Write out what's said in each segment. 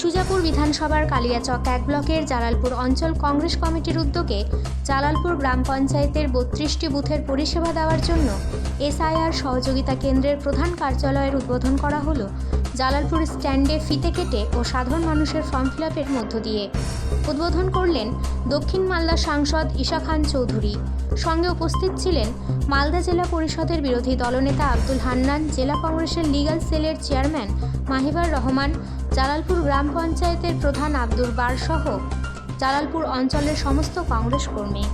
সুজাপুর বিধানসভার কালিয়াচক এক ব্লকের জালালপুর অঞ্চল কংগ্রেস কমিটির উদ্যোগে জালালপুর গ্রাম পঞ্চায়েতের বত্রিশটি বুথের পরিষেবা দেওয়ার জন্য এসআইআর সহযোগিতা কেন্দ্রের প্রধান কার্যালয়ের উদ্বোধন করা হলো। জালালপুর স্ট্যান্ডে ফিতে কেটে ও সাধারণ মানুষের ফর্ম ফিল আপের মধ্য দিয়ে উদ্বোধন করলেন দক্ষিণ মালদা সাংসদ ঈশা খান চৌধুরী। সঙ্গে উপস্থিত ছিলেন মালদা জেলা পরিষদের বিরোধী দলনেতা আব্দুল হান্নান, জেলা কংগ্রেসের লিগ্যাল সেলের চেয়ারম্যান মাহিবার রহমান, জালালপুর গ্রাম পঞ্চায়েতের প্রধান আব্দুল বারসহ জালালপুর অঞ্চলের সমস্ত কংগ্রেস কর্মী।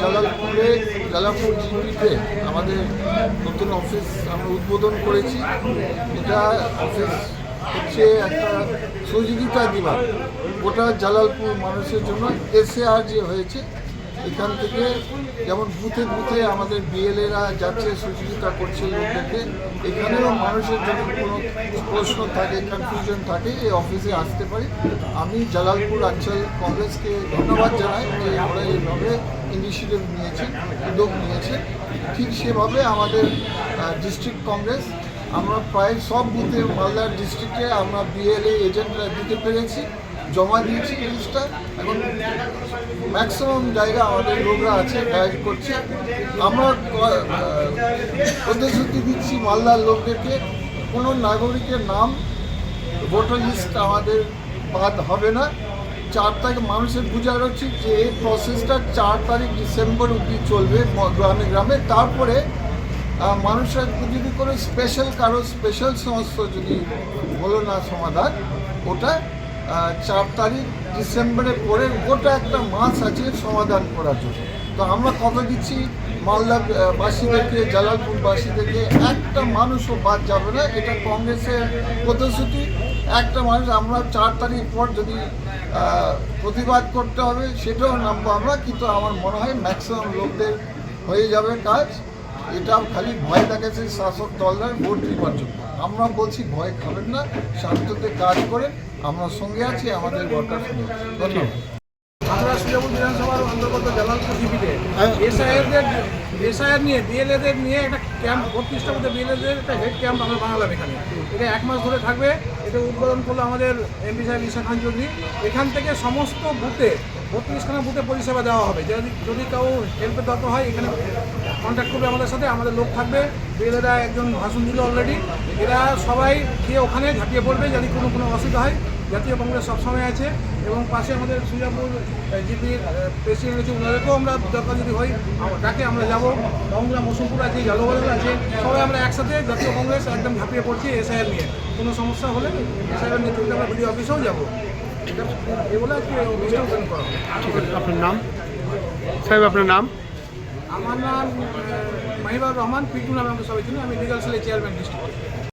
জালালপুরে, জালালপুর জিপিতে আমাদের নতুন অফিস আমরা উদ্বোধন করেছি। এটা অফিস হচ্ছে একটা সহযোগিতা দিবা গোটা জালালপুর মানুষের জন্য এসএআর যে হয়েছে। এখান থেকে যেমন বুথে বুথে আমাদের বিএলএরা যাচ্ছে, সহযোগিতা করছে লোকদেরকে এখানেও মানুষের যদি কোনো প্রশ্ন থাকে কনফিউশন থাকে, এই অফিসে আসতে পারি। আমি জালালপুর অঞ্চল কংগ্রেসকে ধন্যবাদ জানাই যে আমরা এইভাবে ইনিশিয়েটিভ নিয়েছেন উদ্যোগ নিয়েছেন ঠিক সেভাবে আমাদের ডিস্ট্রিক্ট কংগ্রেস, আমরা প্রায় সব বুথে মালদার ডিস্ট্রিক্টে আমরা বিএলএ এজেন্টরা দিতে পেরেছি, জমা দিয়েছি জিনিসটা। এখন ম্যাক্সিমাম জায়গা আমাদের লোকরা আছে গাইড করছে। আমরা প্রতিশ্রুতি দিচ্ছি মালদার লোকদেরকে। কোনো নাগরিকের নাম ভোটার লিস্ট আমাদের বাদ হবে না। চার তারিখ মানুষের বোঝার উচিত যে এই প্রসেসটা চার তারিখ ডিসেম্বর অবধি চলবে গ্রামে গ্রামে। তারপরে মানুষের যদি কোনো স্পেশাল কারও স্পেশাল সমস্যা যদি হলো না সমাধান, ওটা চার তারিখ ডিসেম্বরে পরে গোটা একটা মাস আছে সমাধান করার জন্য। তো আমরা কথা দিচ্ছি মালদা আহ, বাসীদেরকে জালালপুর বাসীদেরকে। একটা মানুষও বাদ যাবে না এটা কংগ্রেসের প্রতিশ্রুতি। একটা মানুষ আমরা চার তারিখ পর যদি প্রতিবাদ করতে হবে সেটাও নামবো আমরা কিন্তু আমার মনে হয় ম্যাক্সিমাম লোকদের হয়ে যাবে কাজ। এটা খালি ভয় দেখাচ্ছে শাসক দলদের ভোট নেওয়ার জন্য। আমরা বলছি ভয় খাবেন না শান্ততে কাজ করে আমরা সঙ্গে আছি আমাদের সঙ্গে ধন্যবাদ আমরা সুজাপুর বিধানসভার অন্তর্গত জালালপুর এসআইএরদের এসআইআর নিয়ে বিএলএদের নিয়ে একটা ক্যাম্প বত্রিশটা মধ্যে বিএলএদের একটা হেড ক্যাম্প আমরা এখানে। এটা এক মাস ধরে থাকবে এটা উদ্বোধন করল আমাদের এমপি সাহেব ঈশা খান চৌধুরী। এখান থেকে সমস্ত বুথে বত্রিশখানা বুথে পরিষেবা দেওয়া হবে। যদি যদি কেউ হেল্পের দরকার হয় এখানে কন্ট্যাক্ট করবে আমাদের সাথে আমাদের লোক থাকবে। বিএলএরা একজন ভাষণ দিল অলরেডি এরা সবাই গিয়ে ওখানে ঝাঁপিয়ে পড়বে যদি কোনো কোনো অসুবিধা হয়। জাতীয় কংগ্রেস সবসময় আছে এবং পাশে আমাদের সুজাপুর জিপির প্রেসিডেন্ট আছে ওনাদেরকেও আমরা দরকার যদি হয় আম- ডাকে আমরা যাব। রংলা মৌসুমপুর আছে জলবায়ু আছে সবাই আমরা একসাথে জাতীয় কংগ্রেস একদম ঝাঁপিয়ে পড়ছি এসআইএল নিয়ে। কোনো সমস্যা হলে এসআইএল নেতৃত্বে আমরা বিডিও অফিসেও যাব। এগুলো আজকে অনুষ্ঠান করা আপনার নাম? সাহেব আপনার নাম? আমার নাম মাহিবুর রহমান পিটু নামে আমাকে সবাই চিনি আমি লিগাল সেলের চেয়ারম্যান ডিস্ট্রিক্ট